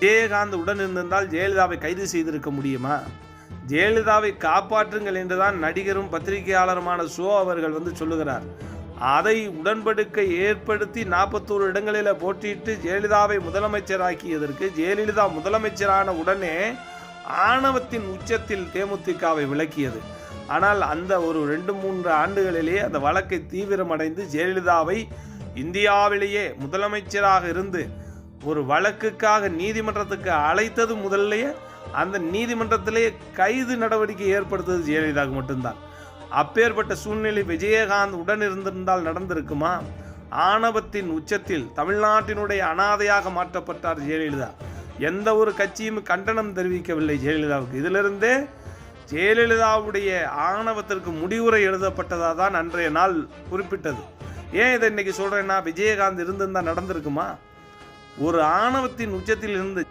விஜயகாந்த் உடன் இருந்திருந்தால் ஜெயலலிதாவை கைது செய்திருக்க முடியுமா? ஜெயலலிதாவை காப்பாற்றுங்கள் என்றுதான் நடிகரும் பத்திரிகையாளருமான ஷோ அவர்கள் வந்து சொல்லுகிறார். அதை உடன்படிக்கை ஏற்படுத்தி நாற்பத்தோரு இடங்களில் போட்டியிட்டு ஜெயலலிதாவை முதலமைச்சராக்கியதற்கு ஜெயலலிதா முதலமைச்சரான உடனே ஆணவத்தின் உச்சத்தில் தேமுதிகவை விளக்கியது. ஆனால் அந்த ஒரு ரெண்டு மூன்று ஆண்டுகளிலே அந்த வழக்கை தீவிரமடைந்து ஜெயலலிதாவை இந்தியாவிலேயே முதலமைச்சராக இருந்து ஒரு வழக்குக்காக நீதிமன்றத்துக்கு அழைத்தது முதல்லையே அந்த நீதிமன்றத்திலேயே கைது நடவடிக்கை ஏற்படுத்தது ஜெயலலிதாவுக்கு மட்டும்தான். அப்பேற்பட்ட சூழ்நிலை விஜயகாந்த் உடன் இருந்திருந்தால் நடந்திருக்குமா? ஆணவத்தின் உச்சத்தில் தமிழ்நாட்டினுடைய அனாதையாக மாற்றப்பட்டார் ஜெயலலிதா. எந்த ஒரு கட்சியும் கண்டனம் தெரிவிக்கவில்லை ஜெயலலிதாவுக்கு. இதிலிருந்தே ஜெயலலிதாவுடைய ஆணவத்திற்கு முடிவுரை எழுதப்பட்டதாக தான் அன்றைய நாள் குறிப்பிட்டது. ஏன் இதை இன்னைக்கு சொல்கிறேன்னா விஜயகாந்த் இருந்திருந்தால் நடந்திருக்குமா? ஒரு ஆணவத்தின் உச்சத்தில் இருந்து